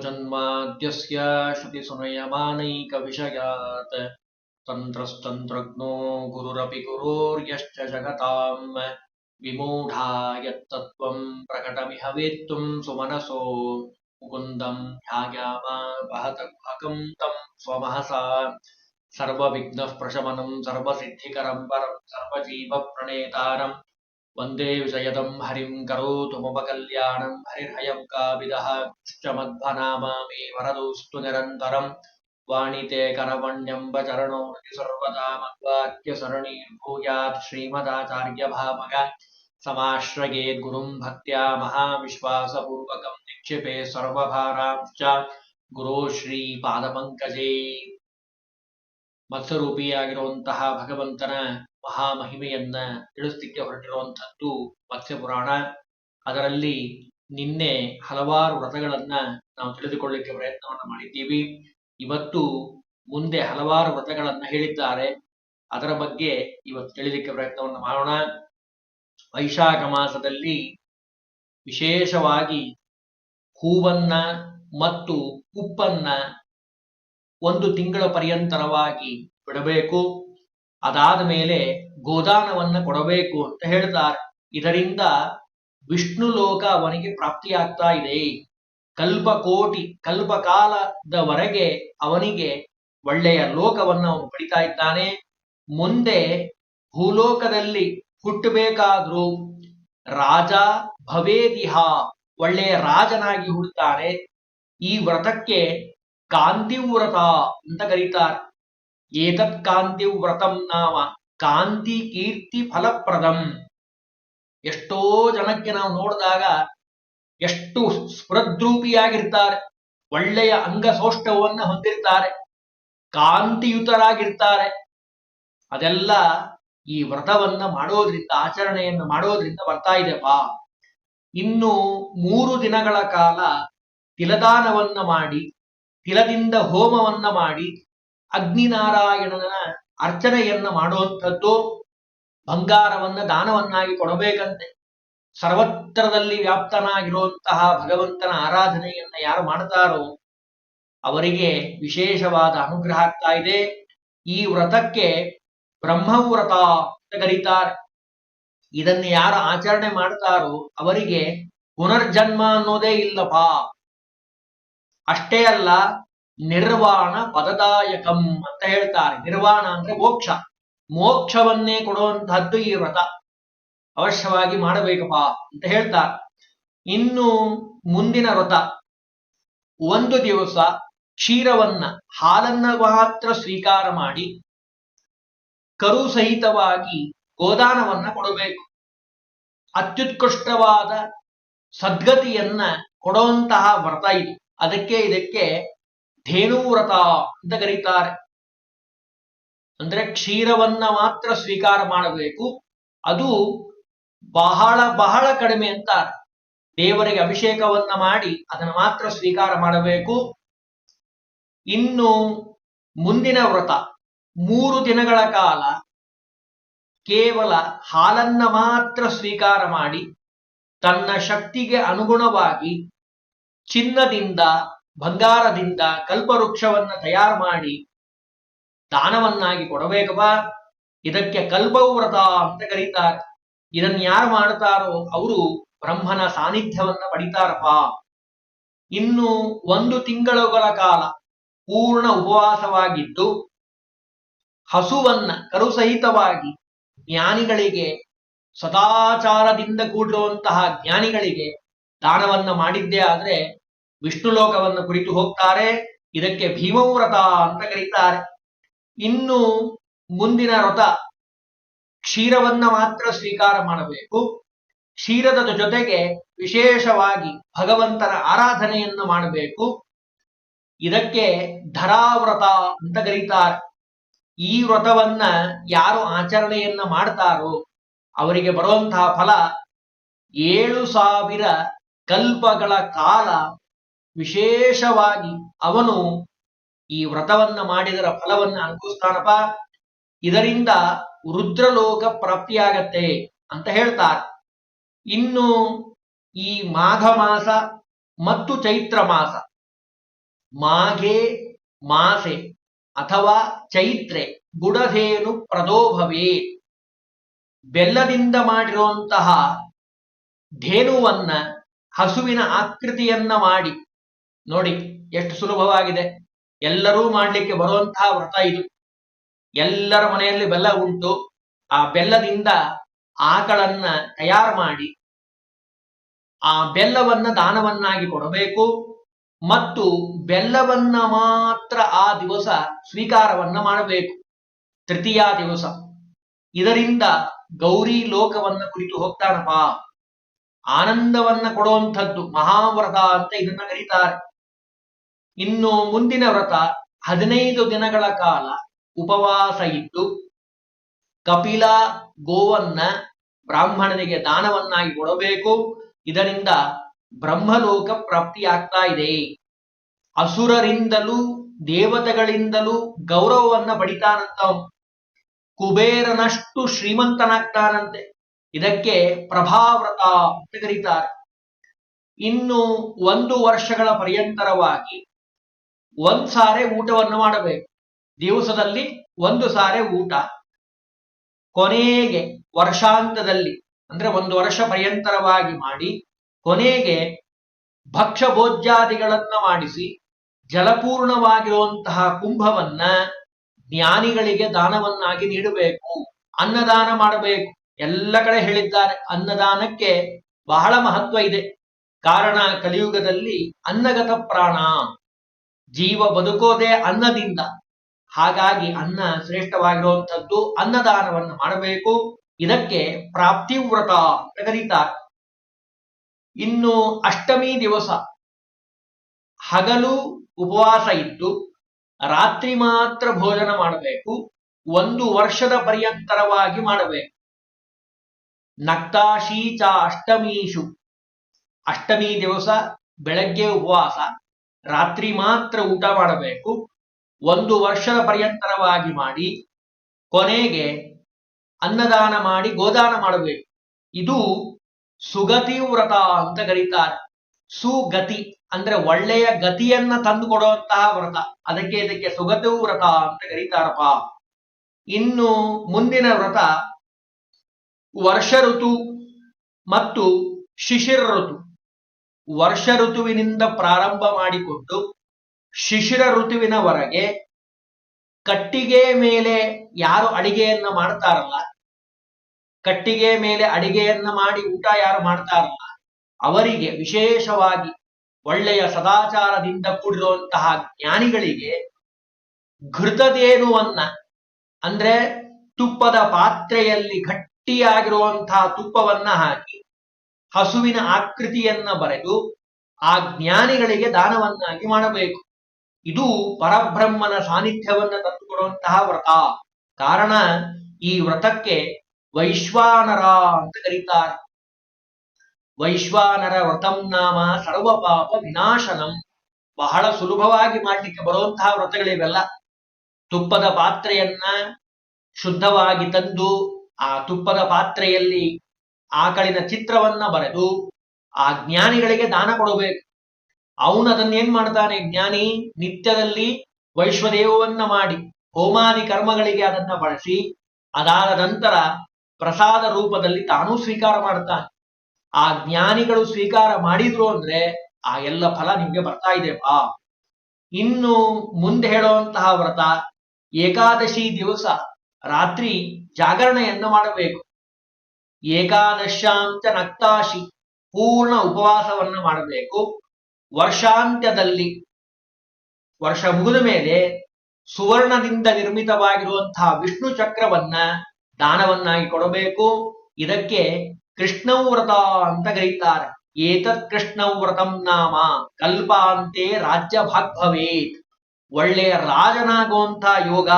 जन्माद्यस्य श्रुतिसुनयमानैकविषयात् तन्त्रस्तन्त्रज्ञो गुरुरपि गुरोर्यश्च जगताम्। विमूढा यत्तत्त्वम् प्रकटमिह वेत्तुम् सुमनसो। मुकुन्दम् ध्यायाम वहत गुहकम् तम् स्वमहसा। सर्वविघ्नः प्रशमनम् सर्वसिद्धिकरम् परम् सर्वजीवप्रणेतारम् वन्दे विजयदम् हरिम् करोतु मम कल्याणम् हरिर्हयम् काविदः च मध्वनामा मे वरदोऽस्तु निरन्तरम् वाणिते करवण्यम्ब चरणो सर्वदा मद्वाक्यसरणीर्भूयात् श्रीमदाचार्यभामग समाश्रयेत् गुरुम् भक्त्या महाविश्वासपूर्वकम् निक्षिपे सर्वभारांश्च ಗುರು ಶ್ರೀ ಪಾದಪಂಕಜೇ ಮತ್ಸ್ಯರೂಪಿಯಾಗಿರುವಂತಹ ಭಗವಂತನ ಮಹಾಮಹಿಮೆಯನ್ನ ತಿಳಿಸ್ಲಿಕ್ಕೆ ಹೊರಟಿರುವಂತಹದ್ದು ಮತ್ಸ್ಯಪುರಾಣ ಅದರಲ್ಲಿ ನಿನ್ನೆ ಹಲವಾರು ವ್ರತಗಳನ್ನ ನಾವು ತಿಳಿದುಕೊಳ್ಳಿಕ್ಕೆ ಪ್ರಯತ್ನವನ್ನ ಮಾಡಿದ್ದೀವಿ. ಇವತ್ತು ಮುಂದೆ ಹಲವಾರು ವ್ರತಗಳನ್ನ ಹೇಳಿದ್ದಾರೆ. ಅದರ ಬಗ್ಗೆ ಇವತ್ತು ತಿಳಿಲಿಕ್ಕೆ ಪ್ರಯತ್ನವನ್ನ ಮಾಡೋಣ. ವೈಶಾಖ ಮಾಸದಲ್ಲಿ ವಿಶೇಷವಾಗಿ ಹೂವನ್ನ ಮತ್ತು ಉಪ್ಪನ್ನ ಒಂದು ತಿಂಗಳ ಪರ್ಯಂತರವಾಗಿ ಬಿಡಬೇಕು. ಅದಾದ ಮೇಲೆ ಗೋದಾನವನ್ನ ಕೊಡಬೇಕು ಅಂತ ಹೇಳ್ತಾರೆ. ಇದರಿಂದ ವಿಷ್ಣು ಲೋಕ ಅವನಿಗೆ ಪ್ರಾಪ್ತಿಯಾಗ್ತಾ ಇದೆ. ಕಲ್ಪಕೋಟಿ, ಕಲ್ಪಕಾಲದವರೆಗೆ ಅವನಿಗೆ ಒಳ್ಳೆಯ ಲೋಕವನ್ನು ಅವನು ಪಡಿತಾ ಇದ್ದಾನೆ. ಮುಂದೆ ಭೂಲೋಕದಲ್ಲಿ ಹುಟ್ಟಬೇಕಾದ್ರೂ ರಾಜ ಭವೇದಿಹ ಒಳ್ಳೆಯ ರಾಜನಾಗಿ ಹುಡ್ತಾನೆ ಈ ವ್ರತಕ್ಕೆ ಕಾಂತಿವ್ರತ ಅಂತ ಕರೀತಾರೆ. ಏತತ್ ಕಾಂತಿವ್ರತಂ ನಾಮ. ಕಾಂತಿ ಕೀರ್ತಿ ಫಲಪ್ರದಂ. ಎಷ್ಟೋ ಜನಕ್ಕೆ ನಾವು ನೋಡಿದಾಗ ಎಷ್ಟು ಸ್ಫುರದ್ರೂಪಿಯಾಗಿರ್ತಾರೆ. ಒಳ್ಳೆಯ ಅಂಗಸೌಷ್ಠವನ್ನ ಹೊಂದಿರ್ತಾರೆ. ಕಾಂತಿಯುತರಾಗಿರ್ತಾರೆ. ಅದೆಲ್ಲ ಈ ವ್ರತವನ್ನ ಮಾಡೋದ್ರಿಂದ, ಆಚರಣೆಯನ್ನು ಮಾಡೋದ್ರಿಂದ ಬರ್ತಾ ಇದೆಪ್ಪ. ಇನ್ನು ಮೂರು ದಿನಗಳ ಕಾಲ ತಿಲದಾನವನ್ನ ಮಾಡಿ, ತಿಲದಿಂದ ಹೋಮವನ್ನ ಮಾಡಿ ಅಗ್ನಿನಾರಾಯಣನ ಅರ್ಚನೆಯನ್ನ ಮಾಡುವಂಥದ್ದು ಬಂಗಾರವನ್ನ ದಾನವನ್ನಾಗಿ ಕೊಡಬೇಕಂತೆ. ಸರ್ವತ್ರದಲ್ಲಿ ವ್ಯಾಪ್ತನಾಗಿರುವಂತಹ ಭಗವಂತನ ಆರಾಧನೆಯನ್ನ ಯಾರು ಮಾಡ್ತಾರೋ ಅವರಿಗೆ ವಿಶೇಷವಾದ ಅನುಗ್ರಹ ಆಗ್ತಾ ಇದೆ. ಈ ವ್ರತಕ್ಕೆ ಬ್ರಹ್ಮವ್ರತ ಅಂತ ಕರೀತಾರೆ. ಇದನ್ನು ಯಾರು ಆಚರಣೆ ಮಾಡ್ತಾರೋ ಅವರಿಗೆ ಪುನರ್ಜನ್ಮ ಅನ್ನೋದೇ ಇಲ್ಲಪ್ಪ. ಅಷ್ಟೇ ಅಲ್ಲ ನಿರ್ವಾಣ ಪದದಾಯಕಂ ಅಂತ ಹೇಳ್ತಾರೆ. ನಿರ್ವಾಣ ಅಂದ್ರೆ ಮೋಕ್ಷ. ಮೋಕ್ಷವನ್ನೇ ಕೊಡುವಂತಹದ್ದು ಈ ವ್ರತ. ಅವಶ್ಯವಾಗಿ ಮಾಡಬೇಕಪ್ಪ ಅಂತ ಹೇಳ್ತಾರೆ. ಇನ್ನು ಮುಂದಿನ ವ್ರತ. ಒಂದು ದಿವಸ ಕ್ಷೀರವನ್ನ, ಹಾಲನ್ನ ಮಾತ್ರ ಸ್ವೀಕಾರ ಮಾಡಿ ಕರು ಸಹಿತವಾಗಿ ಗೋದಾನವನ್ನ ಕೊಡಬೇಕು. ಅತ್ಯುತ್ಕೃಷ್ಟವಾದ ಸದ್ಗತಿಯನ್ನ ಕೊಡುವಂತಹ ವ್ರತ ಇದು. ಅದಕ್ಕೆ ಇದಕ್ಕೆ ಧೇನುವ್ರತ ಅಂತ ಕರೀತಾರೆ. ಅಂದ್ರೆ ಕ್ಷೀರವನ್ನ ಮಾತ್ರ ಸ್ವೀಕಾರ ಮಾಡಬೇಕು. ಅದು ಬಹಳ ಬಹಳ ಕಡಿಮೆ ಅಂತ ದೇವರಿಗೆ ಅಭಿಷೇಕವನ್ನ ಮಾಡಿ ಅದನ್ನು ಮಾತ್ರ ಸ್ವೀಕಾರ ಮಾಡಬೇಕು. ಇನ್ನು ಮುಂದಿನ ವ್ರತ, ಮೂರು ದಿನಗಳ ಕಾಲ ಕೇವಲ ಹಾಲನ್ನ ಮಾತ್ರ ಸ್ವೀಕಾರ ಮಾಡಿ ತನ್ನ ಶಕ್ತಿಗೆ ಅನುಗುಣವಾಗಿ ಚಿನ್ನದಿಂದ ಬಂಗಾರದಿಂದ ಕಲ್ಪವೃಕ್ಷವನ್ನ ತಯಾರು ಮಾಡಿ ದಾನವನ್ನಾಗಿ ಕೊಡಬೇಕಪ್ಪ ಇದಕ್ಕೆ ಕಲ್ಪವ್ರತ ಅಂತ ಕರೀತಾರೆ. ಇದನ್ನ ಯಾರು ಮಾಡ್ತಾರೋ ಅವರು ಬ್ರಹ್ಮನ ಸಾನ್ನಿಧ್ಯವನ್ನ ಪಡಿತಾರಪ್ಪ. ಇನ್ನು ಒಂದು ತಿಂಗಳುಗಳ ಕಾಲ ಪೂರ್ಣ ಉಪವಾಸವಾಗಿದ್ದು, ಹಸುವನ್ನ ಕರುಸಹಿತವಾಗಿ ಜ್ಞಾನಿಗಳಿಗೆ, ಸದಾಚಾರದಿಂದ ಕೂಡಿರುವಂತಹ ಜ್ಞಾನಿಗಳಿಗೆ ದಾನವನ್ನ ಮಾಡಿದ್ದೇ ಆದ್ರೆ ವಿಷ್ಣು ಲೋಕವನ್ನು ಕುರಿತು ಹೋಗ್ತಾರೆ, ಇದಕ್ಕೆ ಭೀಮವ್ರತ ಅಂತ ಕರೀತಾರೆ. ಇನ್ನು ಮುಂದಿನ ವ್ರತ ಕ್ಷೀರವನ್ನ ಮಾತ್ರ ಸ್ವೀಕಾರ ಮಾಡಬೇಕು. ಕ್ಷೀರದ ಜೊತೆಗೆ ವಿಶೇಷವಾಗಿ ಭಗವಂತನ ಆರಾಧನೆಯನ್ನು ಮಾಡಬೇಕು. ಇದಕ್ಕೆ ಧರಾವ್ರತ ಅಂತ ಕರೀತಾರೆ. ಈ ವ್ರತವನ್ನ ಯಾರು ಆಚರಣೆಯನ್ನ ಮಾಡ್ತಾರೋ ಅವರಿಗೆ ಬರುವಂತಹ ಫಲ ಏಳು ಸಾವಿರ ಕಲ್ಪಗಳ ಕಾಲ ವಿಶೇಷವಾಗಿ ಅವನು ಈ ವ್ರತವನ್ನ ಮಾಡಿದರ ಫಲವನ್ನ ಅನುಭವಿಸ್ತಾನಪ್ಪ. ಇದರಿಂದ ರುದ್ರಲೋಕ ಪ್ರಾಪ್ತಿಯಾಗತ್ತೆ ಅಂತ ಹೇಳ್ತಾರೆ. ಇನ್ನು ಈ ಮಾಘ ಮಾಸ ಮತ್ತು ಚೈತ್ರ ಮಾಸ, ಮಾಘೆ ಮಾಸೆ ಅಥವಾ ಚೈತ್ರೆ ಗುಡಧೇನು ಪ್ರದೋಭವೇ ಬೆಲ್ಲದಿಂದ ಮಾಡಿರುವಂತಹ ಧೇನುವನ್ನ ಹಸುವಿನ ಆಕೃತಿಯನ್ನ ಮಾಡಿ ನೋಡಿ, ಎಷ್ಟು ಸುಲಭವಾಗಿದೆ. ಎಲ್ಲರೂ ಮಾಡಲಿಕ್ಕೆ ಬರುವಂತಹ ವ್ರತ ಇದು. ಎಲ್ಲರ ಮನೆಯಲ್ಲಿ ಬೆಲ್ಲ ಉಂಟು. ಆ ಬೆಲ್ಲದಿಂದ ಆಕಳನ್ನ ತಯಾರು ಮಾಡಿ, ಆ ಬೆಲ್ಲವನ್ನ ದಾನವನ್ನಾಗಿ ಕೊಡಬೇಕು ಮತ್ತು ಬೆಲ್ಲವನ್ನ ಮಾತ್ರ ಆ ದಿವಸ ಸ್ವೀಕಾರವನ್ನ ಮಾಡಬೇಕು. ತೃತೀಯ ದಿವಸ. ಇದರಿಂದ ಗೌರಿ ಲೋಕವನ್ನ ಕುರಿತು ಹೋಗ್ತಾನಪ್ಪ. ಆನಂದವನ್ನ ಕೊಡುವಂಥದ್ದು ಮಹಾವ್ರತ ಅಂತ ಇದನ್ನ ಕರೀತಾರೆ. ಇನ್ನು ಮುಂದಿನ ವ್ರತ ಹದಿನೈದು ದಿನಗಳ ಕಾಲ ಉಪವಾಸ ಇಟ್ಟು ಕಪಿಲ ಗೋವನ್ನ ಬ್ರಾಹ್ಮಣನಿಗೆ ದಾನವನ್ನಾಗಿ ಕೊಡಬೇಕು. ಇದರಿಂದ ಬ್ರಹ್ಮಲೋಕ ಪ್ರಾಪ್ತಿಯಾಗ್ತಾ ಇದೆ. ಅಸುರರಿಂದಲೂ ದೇವತೆಗಳಿಂದಲೂ ಗೌರವವನ್ನ ಪಡಿತಾನಂತ ಕುಬೇರನಷ್ಟು ಶ್ರೀಮಂತನಾಗ್ತಾನಂತೆ. ಇದಕ್ಕೆ ಪ್ರಭಾವ್ರತ ಅಂತ ಕರೀತಾರೆ. ಇನ್ನು ಒಂದು ವರ್ಷಗಳ ಪರ್ಯಂತರವಾಗಿ ಒಂದ್ ಸಾರೆ ಊಟವನ್ನು ಮಾಡಬೇಕು. ದಿವಸದಲ್ಲಿ ಒಂದು ಸಾರೆ ಊಟ. ಕೊನೆಗೆ ವರ್ಷಾಂತದಲ್ಲಿ ಅಂದ್ರೆ ಒಂದು ವರ್ಷ ಪರ್ಯಂತರವಾಗಿ ಮಾಡಿ, ಕೊನೆಗೆ ಭಕ್ಷ ಭೋಜ್ಯಾದಿಗಳನ್ನ ಮಾಡಿಸಿ, ಜಲಪೂರ್ಣವಾಗಿರುವಂತಹ ಕುಂಭವನ್ನ ಜ್ಞಾನಿಗಳಿಗೆ ದಾನವನ್ನಾಗಿ ನೀಡಬೇಕು, ಅನ್ನದಾನ ಮಾಡಬೇಕು. ಎಲ್ಲ ಕಡೆ ಹೇಳಿದ್ದಾರೆ, ಅನ್ನದಾನಕ್ಕೆ ಬಹಳ ಮಹತ್ವ ಇದೆ. ಕಾರಣ ಕಲಿಯುಗದಲ್ಲಿ ಅನ್ನಗತ ಪ್ರಾಣ. ಜೀವ ಬದುಕೋದೆ ಅನ್ನದಿಂದ. ಹಾಗಾಗಿ ಅನ್ನ ಶ್ರೇಷ್ಠವಾಗಿರುವಂಥದ್ದು ಅನ್ನದಾನವನ್ನು ಮಾಡಬೇಕು. ಇದಕ್ಕೆ ಪ್ರಾಪ್ತಿವ್ರತ ಅಂತ ಕರೀತಾರೆ ಇನ್ನು ಅಷ್ಟಮಿ ದಿವಸ ಹಗಲು ಉಪವಾಸ ಇದ್ದು ರಾತ್ರಿ ಮಾತ್ರ ಭೋಜನ ಮಾಡಬೇಕು. ಒಂದು ವರ್ಷದ ಪರ್ಯಂತರವಾಗಿ ಮಾಡಬೇಕು. ನಕ್ತಾಶೀಚ ಅಷ್ಟಮೀಶು. ಅಷ್ಟಮಿ ದಿವಸ ಬೆಳಗ್ಗೆ ಉಪವಾಸ. ರಾತ್ರಿ ಮಾತ್ರ ಊಟ ಮಾಡಬೇಕು. ಒಂದು ವರ್ಷದ ಪರ್ಯಂತರವಾಗಿ ಮಾಡಿ ಕೊನೆಗೆ ಅನ್ನದಾನ ಮಾಡಿ ಗೋದಾನ ಮಾಡಬೇಕು. ಇದು ಸುಗತಿ ವ್ರತ ಅಂತ ಕರೀತಾರೆ. ಸುಗತಿ ಅಂದ್ರೆ ಒಳ್ಳೆಯ ಗತಿಯನ್ನ ತಂದು ಕೊಡುವಂತಹ ವ್ರತ. ಅದಕ್ಕೆ ಇದಕ್ಕೆ ಸುಗತಿ ವ್ರತ ಅಂತ ಕರೀತಾರಪ್ಪ. ಇನ್ನು ಮುಂದಿನ ವ್ರತ ವರ್ಷ ಋತು ಮತ್ತು ಶಿಶಿರ ಋತು ವರ್ಷ ಋತುವಿನಿಂದ ಪ್ರಾರಂಭ ಮಾಡಿಕೊಂಡು ಶಿಶಿರ ಋತುವಿನವರೆಗೆ ಕಟ್ಟಿಗೆ ಮೇಲೆ ಯಾರು ಅಡಿಗೆಯನ್ನ ಮಾಡ್ತಾರಲ್ಲ, ಕಟ್ಟಿಗೆ ಮೇಲೆ ಅಡಿಗೆಯನ್ನ ಮಾಡಿ ಊಟ ಯಾರು ಮಾಡ್ತಾರಲ್ಲ, ಅವರಿಗೆ ವಿಶೇಷವಾಗಿ ಒಳ್ಳೆಯ ಸದಾಚಾರದಿಂದ ಕೂಡಿರುವಂತಹ ಜ್ಞಾನಿಗಳಿಗೆ ಘೃತದೇನುವನ್ನ, ಅಂದ್ರೆ ತುಪ್ಪದ ಪಾತ್ರೆಯಲ್ಲಿ ಗಟ್ಟಿಯಾಗಿರುವಂತಹ ತುಪ್ಪವನ್ನ ಹಾಕಿ ಹಸುವಿನ ಆಕೃತಿಯನ್ನ ಬರೆದು ಆ ಜ್ಞಾನಿಗಳಿಗೆ ದಾನವನ್ನಾಗಿ ಮಾಡಬೇಕು. ಇದು ಪರಬ್ರಹ್ಮನ ಸಾನ್ನಿಧ್ಯವನ್ನ ತಂದುಕೊಡುವಂತಹ ವ್ರತ. ಕಾರಣ ಈ ವ್ರತಕ್ಕೆ ವೈಶ್ವಾನರ ಅಂತ ಕರೀತಾರೆ. ವೈಶ್ವಾನರ ವ್ರತಂ ನಾಮ ಸರ್ವ ಪಾಪ ವಿನಾಶನಂ. ಬಹಳ ಸುಲಭವಾಗಿ ಮಾಡಲಿಕ್ಕೆ ಬರುವಂತಹ ವ್ರತಗಳಿವೆಲ್ಲ. ತುಪ್ಪದ ಪಾತ್ರೆಯನ್ನ ಶುದ್ಧವಾಗಿ ತಂದು ಆ ತುಪ್ಪದ ಪಾತ್ರೆಯಲ್ಲಿ ಆಕಳಿನ ಚಿತ್ರವನ್ನ ಬರೆದು ಆ ಜ್ಞಾನಿಗಳಿಗೆ ದಾನ ಕೊಡಬೇಕು. ಅವನು ಅದನ್ನೇನ್ ಮಾಡ್ತಾನೆ ಜ್ಞಾನಿ? ನಿತ್ಯದಲ್ಲಿ ವೈಶ್ವದೇವವನ್ನ ಮಾಡಿ, ಹೋಮಾದಿ ಕರ್ಮಗಳಿಗೆ ಅದನ್ನ ಬಳಸಿ, ಅದಾದ ನಂತರ ಪ್ರಸಾದ ರೂಪದಲ್ಲಿ ತಾನೂ ಸ್ವೀಕಾರ ಮಾಡ್ತಾನೆ. ಆ ಜ್ಞಾನಿಗಳು ಸ್ವೀಕಾರ ಮಾಡಿದ್ರು ಅಂದ್ರೆ ಆ ಎಲ್ಲ ಫಲ ನಿಮ್ಗೆ ಬರ್ತಾ ಇದೆ. ಬಾ ಇನ್ನು ಮುಂದೆ ಹೇಳುವಂತಹ ವ್ರತ ಏಕಾದಶಿ ದಿವಸ, ರಾತ್ರಿ ಜಾಗರಣೆಯನ್ನ ಮಾಡಬೇಕು. ಏಕಾದಶಾಂತ ನಕ್ತಾಶಿ ಪೂರ್ಣ ಉಪವಾಸವನ್ನ ಮಾಡಬೇಕು. ವರ್ಷಾಂತ್ಯದಲ್ಲಿ ವರ್ಷ ಮುಗಿದ ಮೇಲೆ ಸುವರ್ಣದಿಂದ ನಿರ್ಮಿತವಾಗಿರುವಂತಹ ವಿಷ್ಣು ಚಕ್ರವನ್ನ ದಾನವನ್ನಾಗಿ ಕೊಡಬೇಕು. ಇದಕ್ಕೆ ಕೃಷ್ಣವ್ರತ ಅಂತ ಕರೀತಾರೆ. ಏತತ್ ಕೃಷ್ಣವ್ರತಂ ನಾಮ ಕಲ್ಪಾಂತೆ ರಾಜ್ಯ ಭಾಗ್ಭವೇತ್ ಒಳ್ಳೆಯ ರಾಜನಾಗುವಂತ ಯೋಗ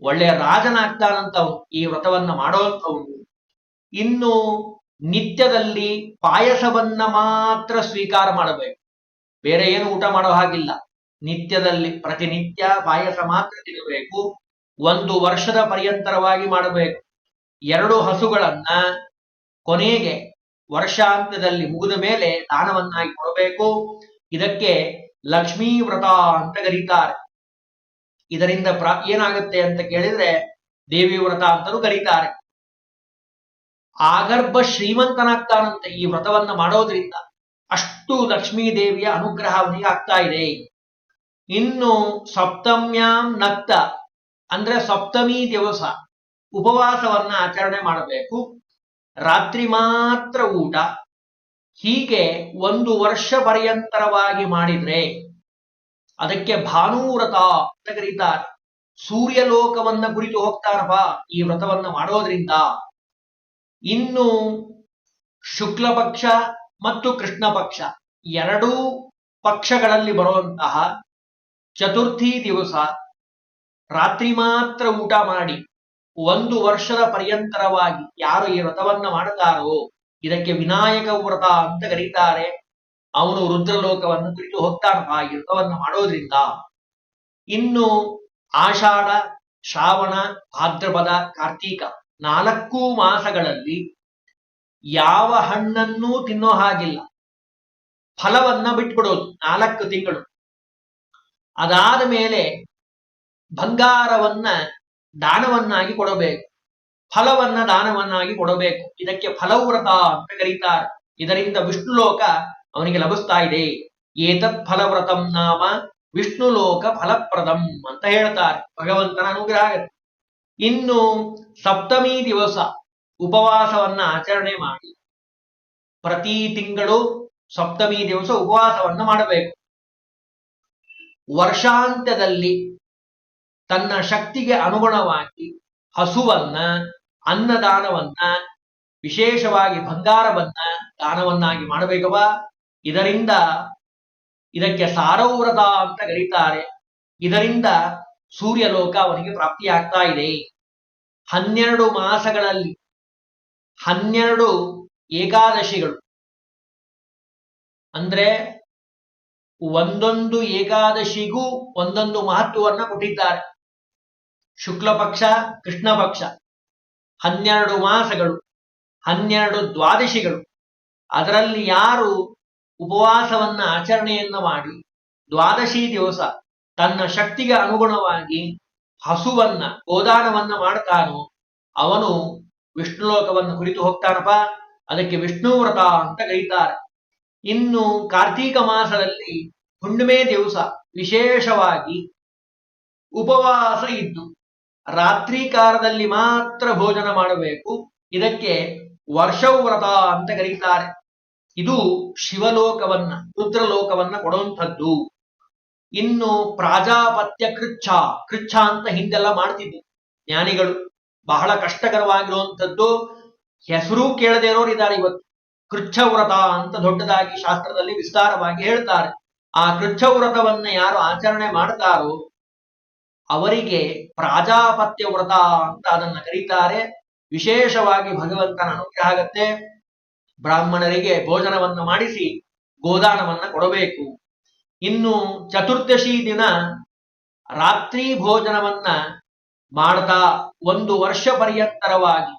ಒಳ್ಳೆಯ ರಾಜನಾಗ್ತಾನಂತವ್ ಈ ವ್ರತವನ್ನ ಮಾಡೋಂಥವ್ನು ಇನ್ನು ನಿತ್ಯದಲ್ಲಿ ಪಾಯಸವನ್ನ ಮಾತ್ರ ಸ್ವೀಕಾರ ಮಾಡಬೇಕು. ಬೇರೆ ಏನು ಊಟ ಮಾಡೋ ಹಾಗಿಲ್ಲ. ನಿತ್ಯದಲ್ಲಿ ಪ್ರತಿನಿತ್ಯ ಪಾಯಸ ಮಾತ್ರ ತಿನ್ನಬೇಕು. ಒಂದು ವರ್ಷದ ಪರ್ಯಂತರವಾಗಿ ಮಾಡಬೇಕು. ಎರಡು ಹಸುಗಳನ್ನ ಕೊನೆಗೆ ವರ್ಷಾಂತ್ಯದಲ್ಲಿ ಮುಗಿದ ಮೇಲೆ ದಾನವನ್ನಾಗಿ ಕೊಡಬೇಕು. ಇದಕ್ಕೆ ಲಕ್ಷ್ಮೀ ವ್ರತ ಅಂತ ಕರೀತಾರೆ. ಇದರಿಂದ ಪ್ರಾ ಏನಾಗುತ್ತೆ ಅಂತ ಕೇಳಿದ್ರೆ ದೇವಿ ವ್ರತ ಅಂತಲೂ ಕರೀತಾರೆ. ಆಗರ್ಭ ಶ್ರೀಮಂತನಾಗ್ತಾನಂತೆ ಈ ವ್ರತವನ್ನ ಮಾಡೋದ್ರಿಂದ ಅಷ್ಟು ಲಕ್ಷ್ಮೀ ದೇವಿಯ ಅನುಗ್ರಹ ಅವನಿಗೆ ಆಗ್ತಾ ಇದೆ. ಇನ್ನು ಸಪ್ತಮ್ಯಾಂ ನಕ್ತ ಅಂದ್ರೆ ಸಪ್ತಮಿ ದಿವಸ ಉಪವಾಸವನ್ನ ಆಚರಣೆ ಮಾಡಬೇಕು. ರಾತ್ರಿ ಮಾತ್ರ ಊಟ. ಹೀಗೆ ಒಂದು ವರ್ಷ ಪರ್ಯಂತರವಾಗಿ ಮಾಡಿದ್ರೆ ಅದಕ್ಕೆ ಭಾನುವ್ರತ ಅಂತ ಕರೀತಾರೆ. ಸೂರ್ಯಲೋಕವನ್ನ ಕುರಿತು ಹೋಗ್ತಾರಪ್ಪ ಈ ವ್ರತವನ್ನ ಮಾಡೋದ್ರಿಂದ ಇನ್ನು ಶುಕ್ಲ ಪಕ್ಷ ಮತ್ತು ಕೃಷ್ಣ ಪಕ್ಷ ಎರಡೂ ಪಕ್ಷಗಳಲ್ಲಿ ಬರುವಂತಹ ಚತುರ್ಥಿ ದಿವಸ ರಾತ್ರಿ ಮಾತ್ರ ಊಟ ಮಾಡಿ ಒಂದು ವರ್ಷದ ಪರ್ಯಂತರವಾಗಿ ಯಾರು ಈ ವ್ರತವನ್ನ ಮಾಡುತ್ತಾರೋ ಇದಕ್ಕೆ ವಿನಾಯಕ ವ್ರತ ಅಂತ ಕರೀತಾರೆ. ಅವನು ರುದ್ರಲೋಕವನ್ನು ತಿಳಿದು ಹೋಗ್ತಾನಪ್ಪ ಈ ವ್ರತವನ್ನು ಮಾಡೋದ್ರಿಂದ ಇನ್ನು ಆಷಾಢ, ಶ್ರಾವಣ, ಭಾದ್ರಪದ, ಕಾರ್ತೀಕ ನಾಲ್ಕು ಮಾಸಗಳಲ್ಲಿ ಯಾವ ಹಣ್ಣನ್ನೂ ತಿನ್ನೋ ಹಾಗಿಲ್ಲ. ಫಲವನ್ನ ಬಿಟ್ಬಿಡೋದು ನಾಲ್ಕು ತಿಂಗಳು. ಅದಾದ ಮೇಲೆ ಬಂಗಾರವನ್ನ ದಾನವನ್ನಾಗಿ ಕೊಡಬೇಕು. ಫಲವನ್ನ ದಾನವನ್ನಾಗಿ ಕೊಡಬೇಕು. ಇದಕ್ಕೆ ಫಲವ್ರತ ಅಂತ ಕರೀತಾರೆ. ಇದರಿಂದ ವಿಷ್ಣು ಲೋಕ ಅವನಿಗೆ ಲಭಿಸ್ತಾ ಇದೆ. ಏತತ್ ಫಲವ್ರತಂ ನಾಮ ವಿಷ್ಣು ಲೋಕ ಫಲಪ್ರದಂ ಅಂತ ಹೇಳ್ತಾರೆ. ಭಗವಂತನ ಅನುಗ್ರಹ ಇನ್ನು ಸಪ್ತಮಿ ದಿವಸ ಉಪವಾಸವನ್ನ ಆಚರಣೆ ಮಾಡಿ ಪ್ರತಿ ತಿಂಗಳು ಸಪ್ತಮಿ ದಿವಸ ಉಪವಾಸವನ್ನ ಮಾಡಬೇಕು. ವರ್ಷಾಂತ್ಯದಲ್ಲಿ ತನ್ನ ಶಕ್ತಿಗೆ ಅನುಗುಣವಾಗಿ ಹಸುವನ್ನ, ಅನ್ನದಾನವನ್ನ, ವಿಶೇಷವಾಗಿ ಬಂಗಾರವನ್ನ ದಾನವನ್ನಾಗಿ ಮಾಡಬೇಕವ ಇದರಿಂದ ಇದಕ್ಕೆ ಸಾರವ್ರತ ಅಂತ ಕರೀತಾರೆ. ಇದರಿಂದ ಸೂರ್ಯಲೋಕ ಅವನಿಗೆ ಪ್ರಾಪ್ತಿಯಾಗ್ತಾ ಇದೆ. ಹನ್ನೆರಡು ಮಾಸಗಳಲ್ಲಿ, ಹನ್ನೆರಡು ಏಕಾದಶಿಗಳು. ಅಂದ್ರೆ ಒಂದೊಂದು ಏಕಾದಶಿಗೂ ಒಂದೊಂದು ಮಹತ್ವವನ್ನ ಕೊಟ್ಟಿದ್ದಾರೆ. ಶುಕ್ಲ ಪಕ್ಷ ಕೃಷ್ಣ ಪಕ್ಷ ಹನ್ನೆರಡು ಮಾಸಗಳು, ಹನ್ನೆರಡು ದ್ವಾದಶಿಗಳು. ಅದರಲ್ಲಿ ಯಾರು ಉಪವಾಸವನ್ನ ಆಚರಣೆಯನ್ನ ಮಾಡಿ, ದ್ವಾದಶಿ ದಿವಸ ತನ್ನ ಶಕ್ತಿಗೆ ಅನುಗುಣವಾಗಿ ಹಸುವನ್ನ, ಗೋದಾನವನ್ನ ಮಾಡ್ತಾನೋ, ಅವನು ವಿಷ್ಣು ಲೋಕವನ್ನು ಕುರಿತು ಹೋಗ್ತಾನಪ್ಪ. ಅದಕ್ಕೆ ವಿಷ್ಣು ವ್ರತ ಅಂತ ಕರೀತಾರೆ. ಇನ್ನು ಕಾರ್ತೀಕ ಮಾಸದಲ್ಲಿ ಹುಣ್ಣಿಮೆ ದಿವಸ ವಿಶೇಷವಾಗಿ ಉಪವಾಸ ಇದ್ದು ರಾತ್ರಿ ಕಾಲದಲ್ಲಿ ಮಾತ್ರ ಭೋಜನ ಮಾಡಬೇಕು. ಇದಕ್ಕೆ ವರ್ಷವ್ರತ ಅಂತ ಕರೀತಾರೆ. ಇದು ಶಿವಲೋಕವನ್ನ, ರುದ್ರಲೋಕವನ್ನ ಕೊಡುವಂಥದ್ದು. ಇನ್ನು ಪ್ರಾಜಾಪತ್ಯ ಕೃಚ್ಛ ಕೃಚ್ಛ ಅಂತ ಹಿಂದೆಲ್ಲ ಮಾಡ್ತಿದ್ದು. ಜ್ಞಾನಿಗಳು ಬಹಳ ಕಷ್ಟಕರವಾಗಿರುವಂಥದ್ದು ಹೆಸರು ಕೇಳದೇ ಇರೋರು ಇದ್ದಾರೆ ಇವತ್ತು. ಕೃಚ್ಛ ವ್ರತ ಅಂತ ದೊಡ್ಡದಾಗಿ ಶಾಸ್ತ್ರದಲ್ಲಿ ವಿಸ್ತಾರವಾಗಿ ಹೇಳ್ತಾರೆ. ಆ ಕೃಚ್ಛ ವ್ರತವನ್ನ ಯಾರು ಆಚರಣೆ ಮಾಡ್ತಾರೋ ಅವರಿಗೆ ಪ್ರಾಜಾಪತ್ಯ ವ್ರತ ಅಂತ ಅದನ್ನ ಕರೀತಾರೆ. ವಿಶೇಷವಾಗಿ ಭಗವಂತನ ಅನುಗ್ರಹ ಆಗತ್ತೆ. ಬ್ರಾಹ್ಮಣರಿಗೆ ಭೋಜನವನ್ನು ಮಾಡಿಸಿ ಗೋದಾನವನ್ನ ಕೊಡಬೇಕು. ಇನ್ನು ಚತುರ್ದಶಿ ದಿನ ರಾತ್ರಿ ಭೋಜನವನ್ನ ಮಾಡ್ತಾ ಒಂದು ವರ್ಷ ಪರ್ಯಂತರವಾಗಿ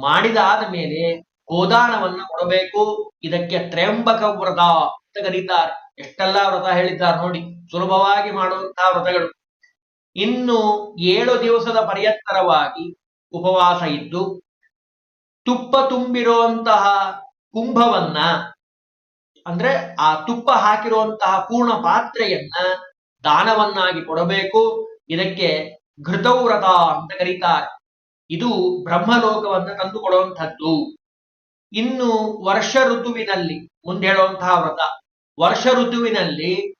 ಮಾಡಿದಾದ ಮೇಲೆ ಗೋದಾನವನ್ನ ಕೊಡಬೇಕು. ಇದಕ್ಕೆ ತ್ರಯಂಬಕ ವ್ರತ ಅಂತ ಕರೀತಾರೆ. ಎಷ್ಟೆಲ್ಲ ವ್ರತ ಹೇಳಿದ್ದಾರೆ ನೋಡಿ. ಸುಲಭವಾಗಿ ಮಾಡುವಂತಹ ವ್ರತಗಳು. ಇನ್ನು ಏಳು ದಿವಸದ ಪರ್ಯಂತರವಾಗಿ ಉಪವಾಸ ಇದ್ದು ತುಪ್ಪ ತುಂಬಿರುವಂತಹ ಕುಂಭವನ್ನ ಅಂದ್ರೆ ಆ ತುಪ್ಪ ಹಾಕಿರುವಂತಹ ಪೂರ್ಣ ಪಾತ್ರೆಯನ್ನ ದಾನವನ್ನಾಗಿ ಕೊಡಬೇಕು. ಇದಕ್ಕೆ ಘೃತವ್ರತ ಅಂತ ಕರೀತಾರೆ. ಇದು ಬ್ರಹ್ಮಲೋಕವನ್ನು ತಂದುಕೊಡುವಂಥದ್ದು. ಇನ್ನು ವರ್ಷ ಋತುವಿನಲ್ಲಿ ಮುಂದೆ ಹೇಳುವಂತಹ ವ್ರತ, ವರ್ಷ ಋತುವಿನಲ್ಲಿ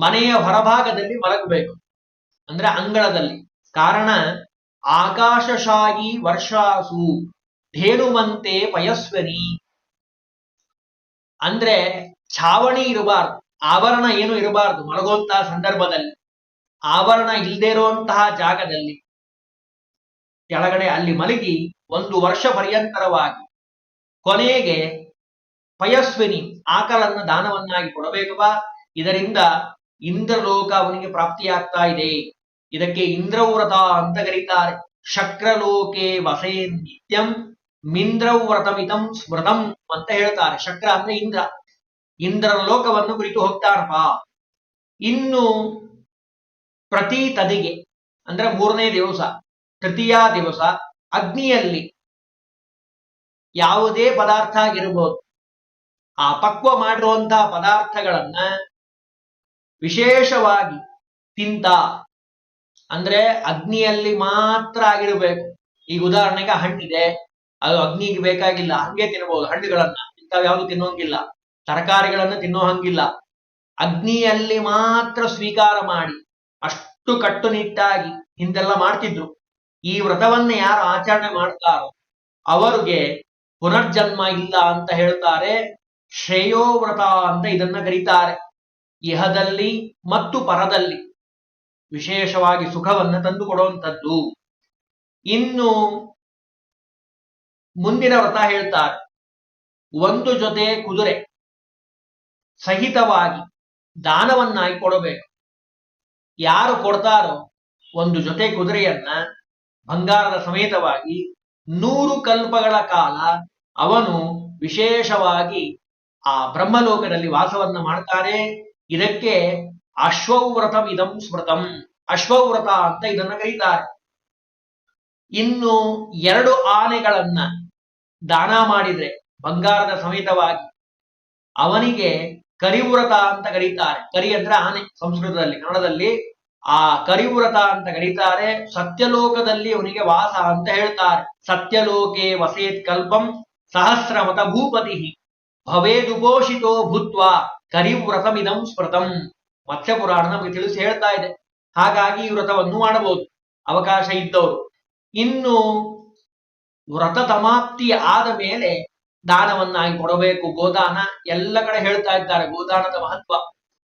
ಮನೆಯ ಹೊರಭಾಗದಲ್ಲಿ ಮಲಗಬೇಕು. ಅಂದ್ರೆ ಅಂಗಳದಲ್ಲಿ. ಕಾರಣ, ಆಕಾಶಶಾಹಿ ವರ್ಷಾಸು ಧೇನುವಂತೆ ಪಯಸ್ವನಿ. ಅಂದ್ರೆ ಛಾವಣಿ ಇರಬಾರ್ದು ಆವರಣ ಏನು ಇರಬಾರ್ದು, ಮಲಗುವಂತಹ ಸಂದರ್ಭದಲ್ಲಿ. ಆವರಣ ಇಲ್ಲದೆ ಇರುವಂತಹ ಜಾಗದಲ್ಲಿ ಕೆಳಗಡೆ ಅಲ್ಲಿ ಮಲಗಿ ಒಂದು ವರ್ಷ ಪರ್ಯಂತರವಾಗಿ ಕೊನೆಗೆ ಪಯಸ್ವಿನಿ ಆಕಲನ್ನ ದಾನವನ್ನಾಗಿ ಕೊಡಬೇಕವಾ ಇದರಿಂದ ಇಂದ್ರಲೋಕ ಅವನಿಗೆ ಪ್ರಾಪ್ತಿಯಾಗ್ತಾ ಇದೆ. ಇದಕ್ಕೆ ಇಂದ್ರವ್ರತ ಅಂತ ಕರೀತಾರೆ. ಶಕ್ರಲೋಕೆ ವಸೇ ನಿತ್ಯಂ, ಮಿಂದ್ರವ್ರತಮಿತಂ ಸ್ಮೃತಂ. ಅಂತ ಹೇಳ್ತಾರೆ. ಶಕ್ರ ಅಂದ್ರೆ ಇಂದ್ರ. ಇಂದ್ರನ ಲೋಕವನ್ನು ಕುರಿತು ಹೋಗ್ತಾರಪ್ಪ. ಇನ್ನು ಪ್ರತಿ ತದಿಗೆ, ಅಂದ್ರೆ ಮೂರನೇ ದಿವಸ, ತೃತೀಯ ದಿವಸ, ಅಗ್ನಿಯಲ್ಲಿ ಯಾವುದೇ ಪದಾರ್ಥ ಆಗಿರ್ಬೋದು. ಆ ಪಕ್ವ ಮಾಡಿರುವಂತಹ ಪದಾರ್ಥಗಳನ್ನ ವಿಶೇಷವಾಗಿ ತಿಂತ, ಅಂದ್ರೆ ಅಗ್ನಿಯಲ್ಲಿ ಮಾತ್ರ ಆಗಿರಬೇಕು. ಈಗ ಉದಾಹರಣೆಗೆ ಹಣ್ಣಿದೆ. ಅದು ಅಗ್ನಿಗೆ ಬೇಕಾಗಿಲ್ಲ. ಹಂಗೆ ತಿನ್ಬಹುದು ಹಣ್ಣುಗಳನ್ನ. ಇಂಥವ್ ಯಾವುದು ತಿನ್ನೋಂಗಿಲ್ಲ. ತರಕಾರಿಗಳನ್ನ ತಿನ್ನೋ ಹಂಗಿಲ್ಲ. ಅಗ್ನಿಯಲ್ಲಿ ಮಾತ್ರ ಸ್ವೀಕಾರ ಮಾಡಿ, ಅಷ್ಟು ಕಟ್ಟುನಿಟ್ಟಾಗಿ ಹಿಂದೆಲ್ಲ ಮಾಡ್ತಿದ್ರು. ಈ ವ್ರತವನ್ನ ಯಾರು ಆಚರಣೆ ಮಾಡ್ತಾರೋ, ಅವರಿಗೆ ಪುನರ್ಜನ್ಮ ಇಲ್ಲ ಅಂತ ಹೇಳ್ತಾರೆ. ಶ್ರೇಯೋ ವ್ರತ ಅಂತ ಇದನ್ನ ಕರೀತಾರೆ. ಇಹದಲ್ಲಿ ಮತ್ತು ಪರದಲ್ಲಿ ವಿಶೇಷವಾಗಿ ಸುಖವನ್ನ ತಂದುಕೊಡುವಂಥದ್ದು ಇನ್ನು ಮುಂದಿನ ವ್ರತ ಹೇಳ್ತಾರೆ. ಒಂದು ಜೊತೆ ಕುದುರೆ ಸಹಿತವಾಗಿ ದಾನವನ್ನಾಗಿ ಕೊಡಬೇಕು. ಯಾರು ಕೊಡ್ತಾರೋ ಒಂದು ಜೊತೆ ಕುದುರೆಯನ್ನ ಬಂಗಾರದ ಸಮೇತವಾಗಿ ನೂರು ಕಲ್ಪಗಳ ಕಾಲ ಅವನು ವಿಶೇಷವಾಗಿ ಆ ಬ್ರಹ್ಮಲೋಕದಲ್ಲಿ ವಾಸವನ್ನ ಮಾಡ್ತಾರೆ. ಇದಕ್ಕೆ ಅಶ್ವವ್ರತಂ ಇದಂ ಸ್ಮೃತಂ. ಅಶ್ವವ್ರತ ಅಂತ ಇದನ್ನ ಕರೀತಾರೆ. ಇನ್ನು ಎರಡು ಆನೆಗಳನ್ನ ದಾನ ಮಾಡಿದ್ರೆ ಬಂಗಾರದ ಸಮೇತವಾಗಿ ಅವನಿಗೆ ಕರಿವ್ರತ ಅಂತ ಕರೀತಾರೆ. ಕರಿ ಅಂದ್ರೆ ಆನೆ ಸಂಸ್ಕೃತದಲ್ಲಿ, ಕನ್ನಡದಲ್ಲಿ ಆ ಕರಿವ್ರತ ಅಂತ ಕರೀತಾರೆ. ಸತ್ಯಲೋಕದಲ್ಲಿ ಅವನಿಗೆ ವಾಸ ಅಂತ ಹೇಳ್ತಾರೆ. ಸತ್ಯಲೋಕೆ ವಸೇತ್ ಕಲ್ಪಂ ಸಹಸ್ರಮತ ಭೂಪತಿ ಭವೇದುಪೋಷಿತೋ ಭೂತ್ವ ಕರಿವ್ರತಮಿದಂ ಸ್ಮೃತಂ. ಮತ್ಸ್ಯ ಪುರಾಣ ನಮಗೆ ತಿಳಿಸಿ ಹೇಳ್ತಾ ಇದೆ. ಹಾಗಾಗಿ ಈ ವ್ರತವನ್ನು ಮಾಡಬಹುದು. ಅವಕಾಶ ಇದ್ದವರು. ಇನ್ನು ವ್ರತ ಸಮಾಪ್ತಿ ಆದ ಮೇಲೆ ದಾನವನ್ನಾಗಿ ಕೊಡಬೇಕು. ಗೋದಾನ ಎಲ್ಲ ಕಡೆ ಹೇಳ್ತಾ ಇದ್ದಾರೆ. ಗೋದಾನದ ಮಹತ್ವ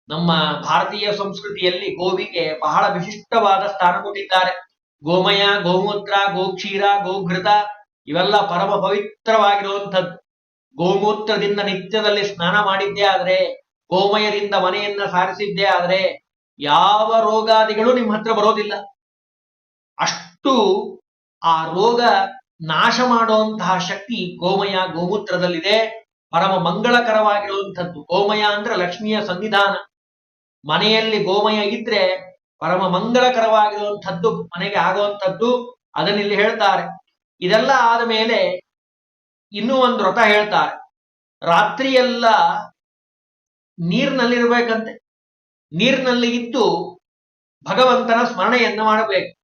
ನಮ್ಮ ಭಾರತೀಯ ಸಂಸ್ಕೃತಿಯಲ್ಲಿ ಗೋವಿಗೆ ಬಹಳ ವಿಶಿಷ್ಟವಾದ ಸ್ಥಾನ ಕೊಟ್ಟಿದ್ದಾರೆ. ಗೋಮಯ, ಗೋಮೂತ್ರ, ಗೋಕ್ಷೀರ, ಗೋಘೃತ ಇವೆಲ್ಲ ಪರಮ ಪವಿತ್ರವಾಗಿರುವಂಥದ್ದು. ಗೋಮೂತ್ರದಿಂದ ನಿತ್ಯದಲ್ಲಿ ಸ್ನಾನ ಮಾಡಿದ್ದೇ ಆದ್ರೆ, ಗೋಮಯದಿಂದ ಮನೆಯನ್ನ ಸಾರಿಸಿದ್ದೇ ಆದ್ರೆ ಯಾವ ರೋಗಾದಿಗಳು ನಿಮ್ಮ ಹತ್ರ ಬರೋದಿಲ್ಲ. ಅಷ್ಟು ಆ ರೋಗ ನಾಶ ಮಾಡುವಂತಹ ಶಕ್ತಿ ಗೋಮಯ ಗೋಮೂತ್ರದಲ್ಲಿದೆ. ಪರಮ ಮಂಗಳಕರವಾಗಿರುವಂಥದ್ದು. ಗೋಮಯ ಅಂದ್ರೆ ಲಕ್ಷ್ಮಿಯ ಸನ್ನಿಧಾನ. ಮನೆಯಲ್ಲಿ ಗೋಮಯ ಇದ್ರೆ ಪರಮ ಮಂಗಳಕರವಾಗಿರುವಂಥದ್ದು, ಮನೆಗೆ ಆಗುವಂಥದ್ದು ಅದನ್ನಿಲ್ಲಿ ಹೇಳ್ತಾರೆ. ಇದೆಲ್ಲ ಆದ ಮೇಲೆ ಇನ್ನೂ ಒಂದು ವ್ರತ ಹೇಳ್ತಾರೆ. ರಾತ್ರಿಯೆಲ್ಲ ನೀರಿನಲ್ಲಿರ್ಬೇಕಂತೆ. ನೀರಿನಲ್ಲಿ ಇದ್ದು ಭಗವಂತನ ಸ್ಮರಣೆಯನ್ನು ಮಾಡಬೇಕು.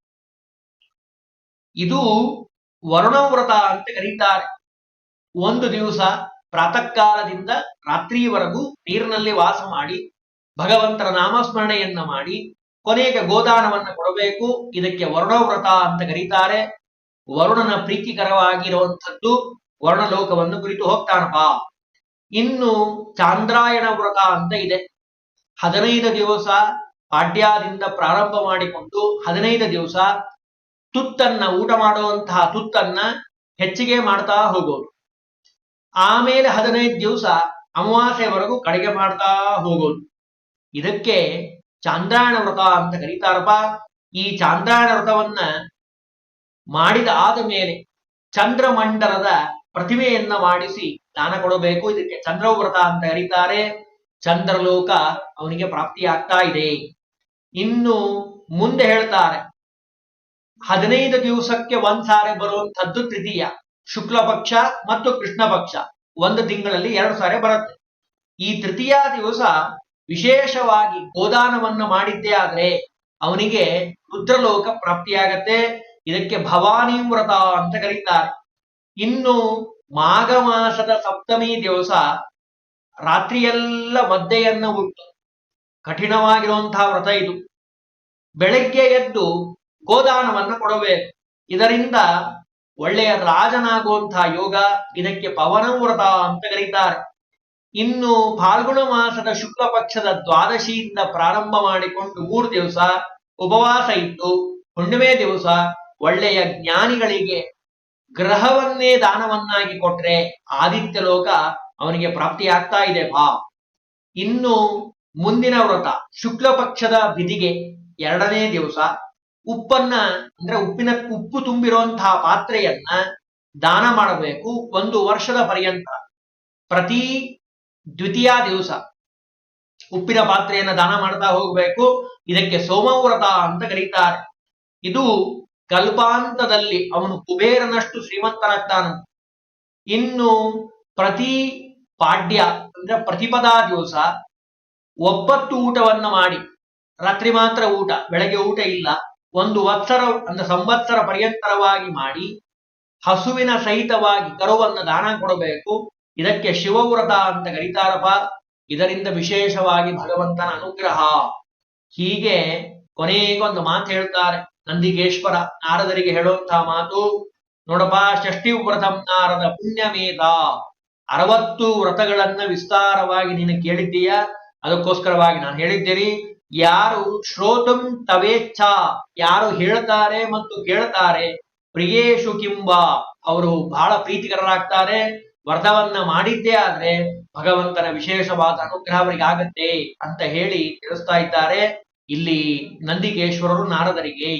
ಇದು ವರುಣ ವ್ರತ ಅಂತ ಕರೀತಾರೆ. ಒಂದು ದಿವಸ ಪ್ರಾತಃ ಕಾಲದಿಂದ ನೀರಿನಲ್ಲಿ ವಾಸ ಮಾಡಿ ಭಗವಂತನ ನಾಮಸ್ಮರಣೆಯನ್ನ ಮಾಡಿ, ಕೊನೆಗೆ ಗೋದಾನವನ್ನು ಕೊಡಬೇಕು, ಇದಕ್ಕೆ ವರುಣ ವ್ರತ ಅಂತ ಕರೀತಾರೆ. ವರುಣನ ಪ್ರೀತಿಕರವಾಗಿರುವಂಥದ್ದು ವರ್ಣಲೋಕವನ್ನು ಕುರಿತು ಹೋಗ್ತಾನಪ್ಪ. ಇನ್ನು ಚಾಂದ್ರಾಯಣ ವ್ರತ ಅಂತ ಇದೆ. ಹದಿನೈದು ದಿವಸ ಪಾಡ್ಯದಿಂದ ಪ್ರಾರಂಭ ಮಾಡಿಕೊಂಡು ಹದಿನೈದು ದಿವಸ ತುತ್ತನ್ನ ಊಟ ಮಾಡುವಂತಹ ತುತ್ತನ್ನ ಹೆಚ್ಚಿಗೆ ಮಾಡ್ತಾ ಹೋಗೋದು ಆಮೇಲೆ ಹದಿನೈದು ದಿವಸ ಅಮಾವಾಸ್ಯವರೆಗೂ ಕಡಿಗೆ ಮಾಡ್ತಾ ಹೋಗೋದು ಇದಕ್ಕೆ ಚಾಂದ್ರಾಯಣ ವ್ರತ ಅಂತ ಕರೀತಾರಪ್ಪ. ಈ ಚಾಂದ್ರಾಯಣ ವ್ರತವನ್ನ ಮಾಡಿದ ಆದ ಮೇಲೆ ಚಂದ್ರಮಂಡಲದ ಪ್ರತಿಮೆಯನ್ನ ಮಾಡಿಸಿ ದಾನ ಕೊಡಬೇಕು. ಇದಕ್ಕೆ ಚಂದ್ರವ್ರತ ಅಂತ ಕರೀತಾರೆ. ಚಂದ್ರಲೋಕ ಅವನಿಗೆ ಪ್ರಾಪ್ತಿಯಾಗ್ತಾ ಇದೆ. ಇನ್ನು ಮುಂದೆ ಹೇಳ್ತಾರೆ ಹದಿನೈದು ದಿವಸಕ್ಕೆ ಒಂದ್ ಸಾರಿ ಬರುವಂತಹದ್ದು ತೃತೀಯ, ಶುಕ್ಲ ಪಕ್ಷ ಮತ್ತು ಕೃಷ್ಣ ಪಕ್ಷ. ಒಂದು ತಿಂಗಳಲ್ಲಿ ಎರಡು ಸಾರಿ ಬರುತ್ತೆ. ಈ ತೃತೀಯ ದಿವಸ ವಿಶೇಷವಾಗಿ ಗೋದಾನವನ್ನು ಮಾಡಿದ್ದೇ ಆದ್ರೆ ಅವನಿಗೆ ರುದ್ರಲೋಕ ಪ್ರಾಪ್ತಿಯಾಗತ್ತೆ. ಇದಕ್ಕೆ ಭವಾನಿ ವ್ರತ ಅಂತ ಕರೀತಾರೆ. ಇನ್ನು ಮಾಘ ಮಾಸದ ಸಪ್ತಮಿ ದಿವಸ ರಾತ್ರಿಯೆಲ್ಲ ಮದ್ದೆಯನ್ನು ಉಟ್ಟು ಕಠಿಣವಾಗಿರುವಂತಹ ವ್ರತ ಇದು. ಬೆಳಗ್ಗೆ ಎದ್ದು ಗೋದಾನವನ್ನ ಕೊಡಬೇಕು. ಇದರಿಂದ ಒಳ್ಳೆಯ ರಾಜನಾಗುವಂತಹ ಯೋಗ ಇದಕ್ಕೆ ಪವನ ವ್ರತ ಅಂತ ಕರೀತಾರೆ. ಇನ್ನು ಫಾಲ್ಗುಣ ಮಾಸದ ಶುಕ್ಲ ಪಕ್ಷದ ದ್ವಾದಶಿಯಿಂದ ಪ್ರಾರಂಭ ಮಾಡಿಕೊಂಡು ಮೂರು ದಿವಸ ಉಪವಾಸ ಇದ್ದು ಹುಣ್ಣಿಮೆ ದಿವಸ ಒಳ್ಳೆಯ ಜ್ಞಾನಿಗಳಿಗೆ ಗ್ರಹವನ್ನೇ ದಾನವನ್ನಾಗಿ ಕೊಟ್ರೆ ಆದಿತ್ಯ ಲೋಕ ಅವನಿಗೆ ಪ್ರಾಪ್ತಿಯಾಗ್ತಾ ಇದೆ ಬಾ ಇನ್ನು ಮುಂದಿನ ವ್ರತ ಶುಕ್ಲ ಪಕ್ಷದ ವಿಧಿಗೆ ಎರಡನೇ ದಿವಸ ಉಪ್ಪನ್ನ ಅಂದ್ರೆ ಉಪ್ಪಿನ ಉಪ್ಪು ತುಂಬಿರುವಂತಹ ಪಾತ್ರೆಯನ್ನ ದಾನ ಮಾಡಬೇಕು ಒಂದು ವರ್ಷದ ಪರ್ಯಂತ. ಪ್ರತಿ ದ್ವಿತೀಯ ದಿವಸ ಉಪ್ಪಿನ ಪಾತ್ರೆಯನ್ನ ದಾನ ಮಾಡ್ತಾ ಹೋಗಬೇಕು. ಇದಕ್ಕೆ ಸೋಮವ್ರತ ಅಂತ ಕರೀತಾರೆ. ಇದು ಕಲ್ಪಾಂತದಲ್ಲಿ ಅವನು ಕುಬೇರನಷ್ಟು ಶ್ರೀಮಂತನಾಗ್ತಾನ. ಇನ್ನು ಪ್ರತಿ ಪಾಡ್ಯ ಅಂದ್ರೆ ಪ್ರತಿಪದಾ ದಿವಸ ಒಬ್ಬತ್ತು ಊಟವನ್ನ ಮಾಡಿ. ರಾತ್ರಿ ಮಾತ್ರ ಊಟ, ಬೆಳಗ್ಗೆ ಊಟ ಇಲ್ಲ. ಒಂದು ವತ್ಸರ ಅಂದ್ರೆ ಸಂವತ್ಸರ ಪರ್ಯಂತರವಾಗಿ ಮಾಡಿ, ಹಸುವಿನ ಸಹಿತವಾಗಿ ಕರುವನ್ನ ದಾನ ಕೊಡಬೇಕು. ಇದಕ್ಕೆ ಶಿವವ್ರತ ಅಂತ ಕರೀತಾರಪ್ಪ. ಇದರಿಂದ ವಿಶೇಷವಾಗಿ ಭಗವಂತನ ಅನುಗ್ರಹ. ಹೀಗೆ ಕೊನೆಗೊಂದು ಮಾತು ಹೇಳ್ತಾರೆ ನಂದಿಗೇಶ್ವರ ನಾರದರಿಗೆ ಹೇಳುವಂತಹ ಮಾತು. ನೋಡಪ್ಪ, ಷಷ್ಠಿ ವ್ರತಂ ನಾರದ ಪುಣ್ಯಮೇಧ. ಅರವತ್ತು ವ್ರತಗಳನ್ನ ವಿಸ್ತಾರವಾಗಿ ನೀನು ಕೇಳಿದ್ದೀಯ? ಅದಕ್ಕೋಸ್ಕರವಾಗಿ ನಾನು ಹೇಳಿದ್ದೀರಿ ಯಾರು ಶ್ರೋತಂ ತವೇಚ್ಛ, ಯಾರು ಹೇಳ್ತಾರೆ ಮತ್ತು ಕೇಳ್ತಾರೆ, ಪ್ರಿಯೇಶು ಕಿಂಬ, ಅವರು ಬಹಳ ಪ್ರೀತಿಕರರಾಗ್ತಾರೆ. ವ್ರತವನ್ನ ಮಾಡಿದ್ದೇ ಆದ್ರೆ ಭಗವಂತನ ವಿಶೇಷವಾದ ಅನುಗ್ರಹ ಅವರಿಗಾಗತ್ತೆ ಅಂತ ಹೇಳಿ ತಿಳಿಸ್ತಾ ಇದ್ದಾರೆ. ಇಲ್ಲಿ ನಂದಿಕೇಶ್ವರರು ನಾರದರಿಗೆ